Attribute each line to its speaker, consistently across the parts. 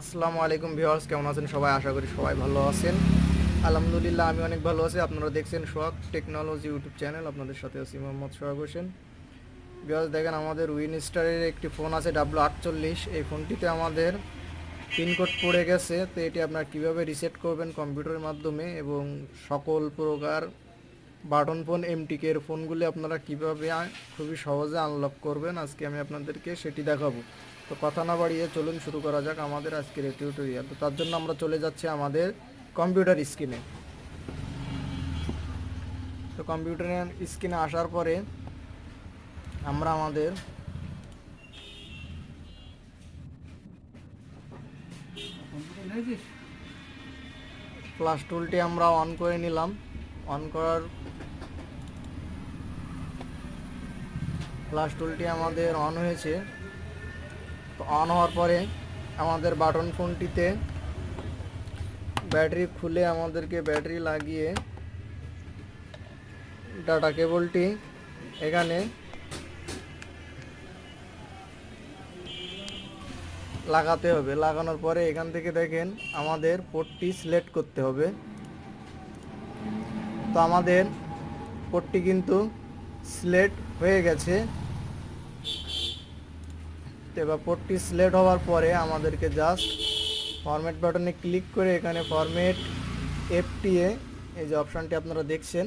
Speaker 1: আসসালামু আলাইকুম ভিউয়ার্স, কেমন আছেন সবাই? আশা করি সবাই ভালো আছেন। আলহামদুলিল্লাহ, আমি অনেক ভালো আছি। আপনারা দেখছেন সোহাগ টেকনোলজি ইউটিউব চ্যানেল। আপনাদের সাথে আছি মোহাম্মদ সোহাগ হোসেন। ভিউয়ার্স, দেখেন আমাদের উইনস্টারের একটি ফোন আছে ডাব্লু আটচল্লিশ এই ফোনটিতে আমাদের পিনকোড পড়ে গেছে। তো এটি আপনারা কীভাবে রিসেট করবেন কম্পিউটারের মাধ্যমে এবং সকল প্রকার বাটন ফোন এমটিকে এর ফোনগুলি আপনারা কীভাবে খুবই সহজে আনলক করবেন, আজকে আমি আপনাদেরকে সেটি দেখাবো। তো কথা না বাড়িয়ে চলুন শুরু করা যাক আমাদের আজকের এই টিউটোরিয়াল তো তার জন্য আমরা চলে যাচ্ছি আমাদের কম্পিউটার স্ক্রিনে তো কম্পিউটারের স্ক্রিনে আসার পরে আমরা আমাদের প্লাস টুলটি আমরা অন করে নিলাম। অন করার প্লাস টুলটি আমাদের অন হয়েছে। অন হওয়ার পরে আমাদের বাটন ফোনটিতে ব্যাটারি খুলে আমাদেরকে ব্যাটারি লাগিয়ে ডাটা কেবলটি এখানে লাগাতে হবে। লাগানোর পরে এখান থেকে দেখেন আমাদের পোর্টটি সিলেক্ট করতে হবে। তো আমাদের পোর্টটি কিন্তু সিলেক্ট হয়ে গেছে। তো এবার পোর্টটি সিলেক্ট হওয়ার পরে আমাদেরকে জাস্ট ফরম্যাট বাটনে ক্লিক করে এখানে ফরম্যাট এফটিএ এই যে অপশানটি আপনারা দেখছেন,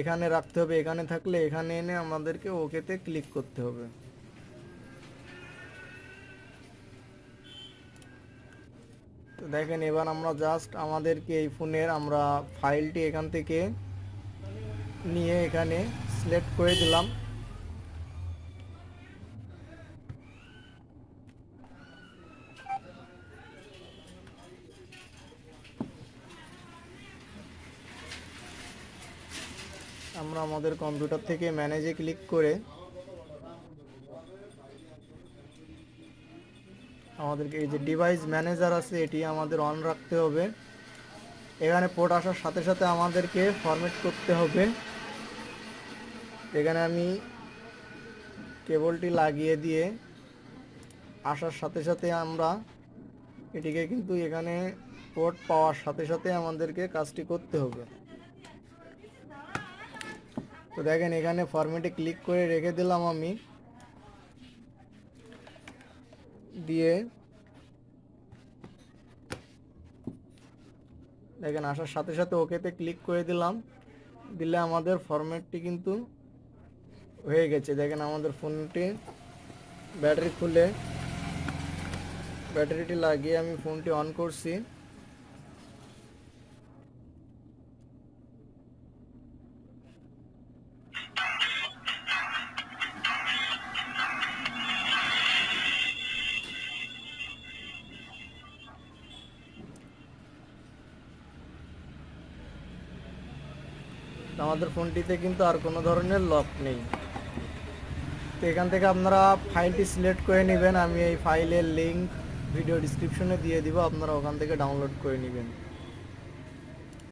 Speaker 1: এখানে রাখতে হবে। এখানে থাকলে এখানে এনে আমাদেরকে ওকেতে ক্লিক করতে হবে। দেখেন, এবার আমরা জাস্ট আমাদেরকে এই ফোনের আমরা ফাইলটি এখান থেকে নিয়ে এখানে সিলেক্ট করে দিলাম। আমরা আমাদের কম্পিউটার থেকে ম্যানেজে ক্লিক করে আমাদেরকে এই যে ডিভাইস ম্যানেজার আছে, এটি আমাদের অন রাখতে হবে। এখানে পোর্ট আসার সাথে সাথে আমাদেরকে ফরম্যাট করতে হবে। এখানে আমি কেবলটি লাগিয়ে দিয়ে আসার সাথে সাথে আমরা এটিকে কিন্তু এখানে পোর্ট পাওয়ার সাথে সাথে আমাদেরকে কাজটি করতে হবে। তো দেখেন এখানে ফরম্যাটে ক্লিক করে রেখে দিলাম আমি। দিয়ে দেখেন, আসার সাথে সাথে ওকেতে ক্লিক করে দিলাম। দিলে আমাদের ফরম্যাটটি কিন্তু হয়ে গেছে। দেখেন, আমাদের ফোনটি ব্যাটারি খুলে, ব্যাটারিটি লাগিয়ে আমি ফোনটি অন করছি। আমাদের ফোনটিতে কিন্তু আর কোনো ধরনের লক নেই। তো এখান থেকে আপনারা ফাইলটি সিলেক্ট করে নেবেন। আমি এই ফাইলের লিঙ্ক ভিডিও ডিসক্রিপশনে দিয়ে দিব। আপনারা ওখান থেকে ডাউনলোড করে নেবেন।